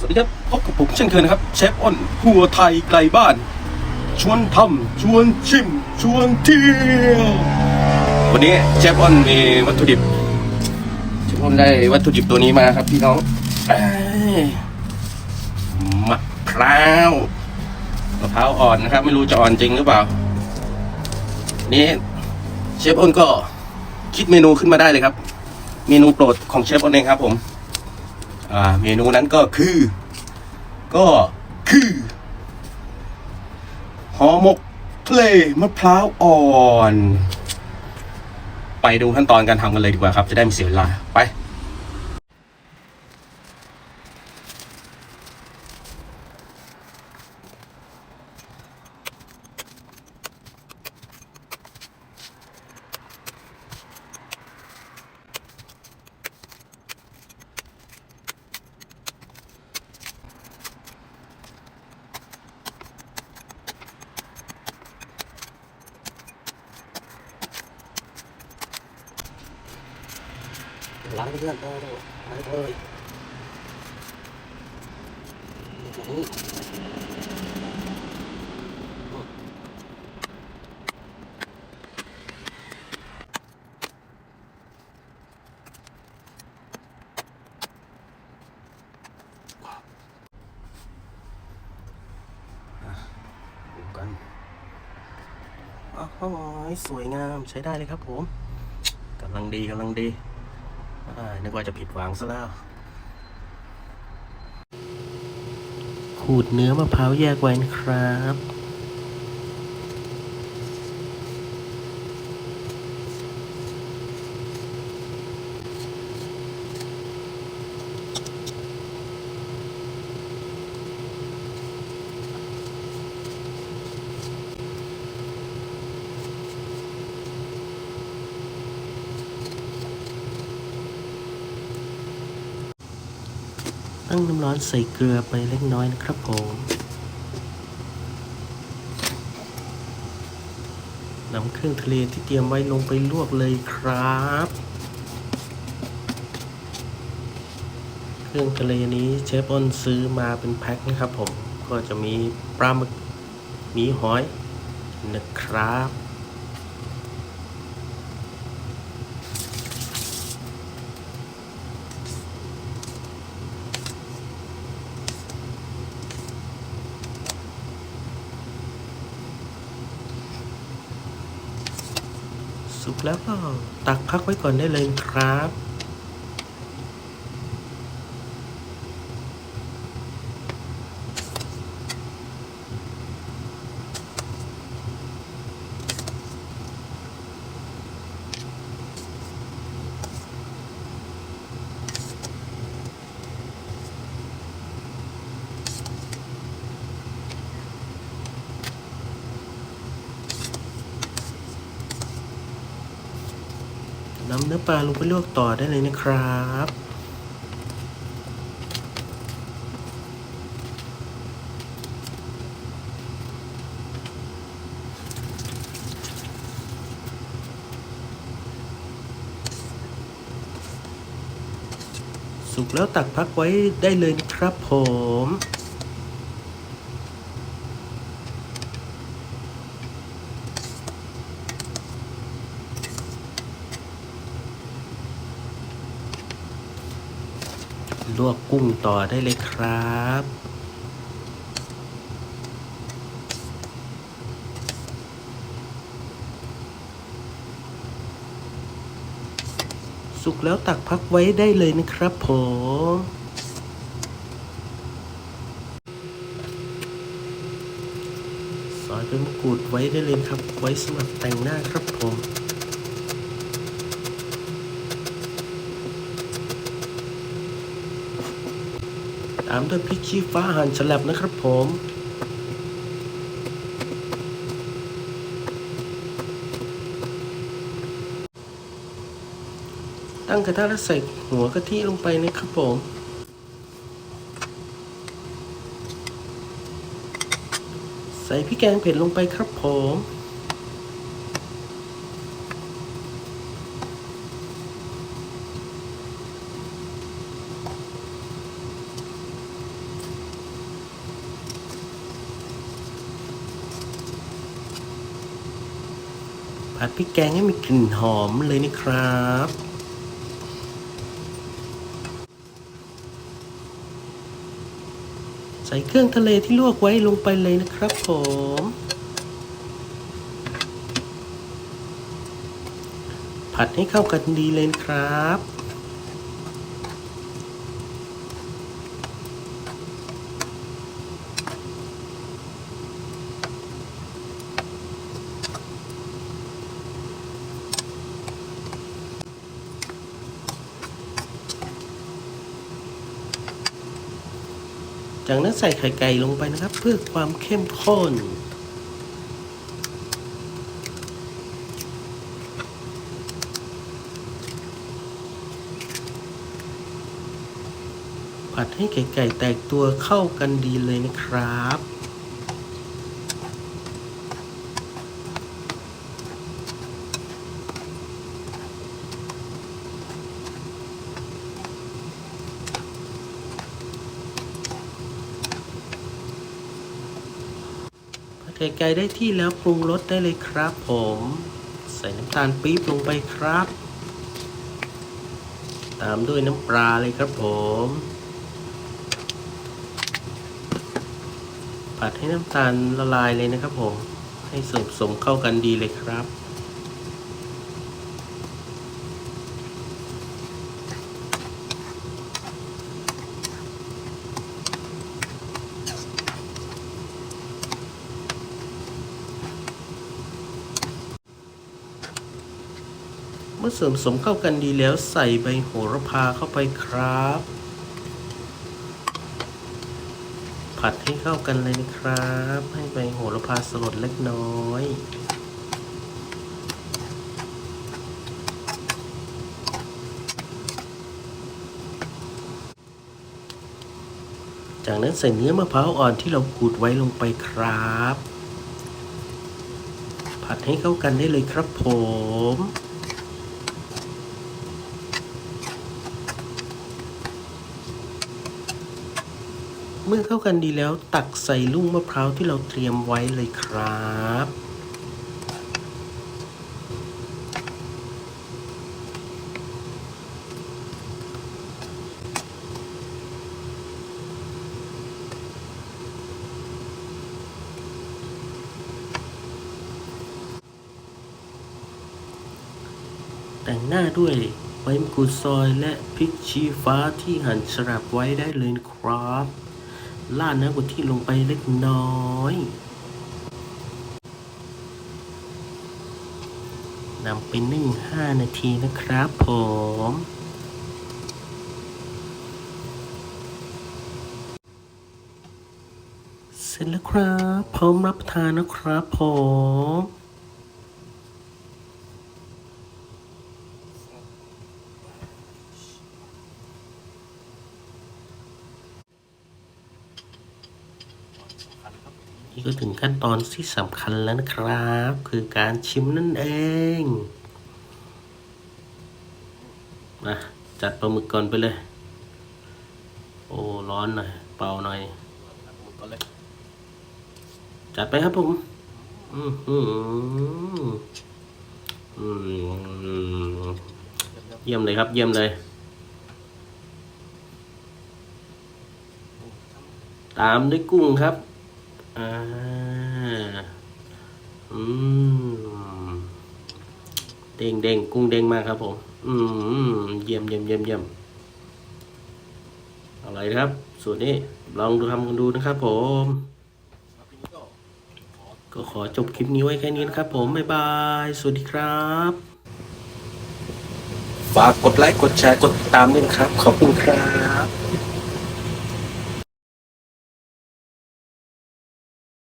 สวัสดีครับพบกับผมเช่นเคยนะครับ เชฟอ้นหัวไทยไกลบ้าน ชวนทำชวนชิม ชวนเที่ยววันนี้เชฟอ้นมีวัตถุดิบเชฟอ้นได้วัตถุดิบตัวนี้มาครับพี่น้องอมะพร้าวมะพร้าวอ่อนนะครับ ไม่รู้จะอ่อนจริงหรือเปล่า นี่เชฟอ้นก็คิดเมนูขึ้นมาได้เลยครับ เมนูโปรดของเชฟอ้นเองครับผม เมนูนั้นก็คือ ก็คือห่อหมกทะเลมะพร้าวอ่อน ไปดูขั้นตอนการทำกันเลยดีกว่าครับ จะได้ไม่เสียเวลาไป ล้างเพื่อนได้เลยล้างเลยดูกันอ๋อสวยงามใช้ได้เลยครับผมกำลังดีกำลังดี นึกว่าจะผิดหวังซะแล้ว ขูดเนื้อมะพร้าวแยกไว้นะครับ ตั้งน้ำร้อนใส่เกลือไปเล็กน้อยนะครับผมนำเครื่องทะเลที่เตรียมไว้ลงไปลวกเลยครับ เครื่องทะเลนี้เชฟอ้นซื้อมาเป็นแพ็คนะครับผม ก็จะมีปลาหมึก มีหอยนะครับ สุกแล้วก็ตักพักไว้ก่อนได้เลยครับ นำเนื้อปลาลงไปลวกต่อได้เลยนะครับสุกแล้วตักพักไว้ได้เลยครับผม ลวกกุ้งต่อได้เลยครับ สุกแล้วตักพักไว้ได้เลยนะครับผมซอยเป็นมะกรูดไว้ได้เลยครับ ไว้สำหรับแต่งหน้าครับผม ตามด้วยพริกชี้ฟ้าหั่นฉลับนะครับผมตั้งกระทะแล้วใส่หัวกะทิลงไปนะครับผม ใส่พริกแกงเผ็ดลงไปครับผม ผัดพริกแกงให้มีกลิ่นหอมเลยนะครับ ใส่เครื่องทะเลที่ลวกไว้ลงไปเลยนะครับผม ผัดให้เข้ากันดีเลยครับ จากนั้นใส่ไข่ไก่ลงไปนะครับ เพื่อความเข้มข้น ผัดให้ไก่ไก่แตกตัวเข้ากันดีเลยนะครับ ไก่ไก่ได้ที่แล้วปรุงรสได้เลยครับผม ใส่น้ำตาลปี๊บลงไปครับ ตามด้วยน้ำปลาเลยครับผม ผัดให้น้ำตาลละลายเลยนะครับผม ให้สมสมเข้ากันดีเลยครับ เมื่อเส่วนผสมเข้ากันดีแล้วใส่ใบโหระพาเข้าไปครับ ผัดให้เข้ากันเลยนะครับ ให้ใบโหระพาสลดเล็กน้อยจากนั้นใส่เนื้อมะพร้าวอ่อนที่เราขูดไว้ลงไปครับ ผัดให้เข้ากันได้เลยครับผม เมื่อเข้ากันดีแล้วตักใส่ลูกมะพร้าวที่เราเตรียมไว้เลยครับแต่งหน้าด้วยใบมะกรูดซอยและพริกชี้ฟ้าที่หั่นสลับไว้ได้เลยครับ ล่าดน้ำกะทิลงไปเล็กน้อยนำไปนึ่ง5นาทีนะครับผมเสร็จแล้วครับพร้อมรับประทานนะครับผม นี่ก็ถึงขั้นตอนที่สำคัญแล้วนะครับ คือการชิมนั่นเองมาจัดปลาหมึกก่อนไปเลย โอ้ร้อนหน่อยเป่าหน่อยจัดไปครับผม อืมอืมอืมเยี่ยมเลยครับ เยี่ยมเลยตามด้วยกุ้งครับ อ่าอืมเด้งเด้งกุ้งเด้งมากครับผม อืมเยี่ยมเยี่ยมเยี่ยมเยี่ยมอะไรครับ สูตรนี้ลองดูทำกันดูนะครับผม ก็ขอจบคลิปนี้ไว้แค่นี้นะครับผม บ๊ายบาย สวัสดีครับ ฝากกดไลค์ กดแชร์ กดติดตามด้วยนะครับ ขอบคุณครับ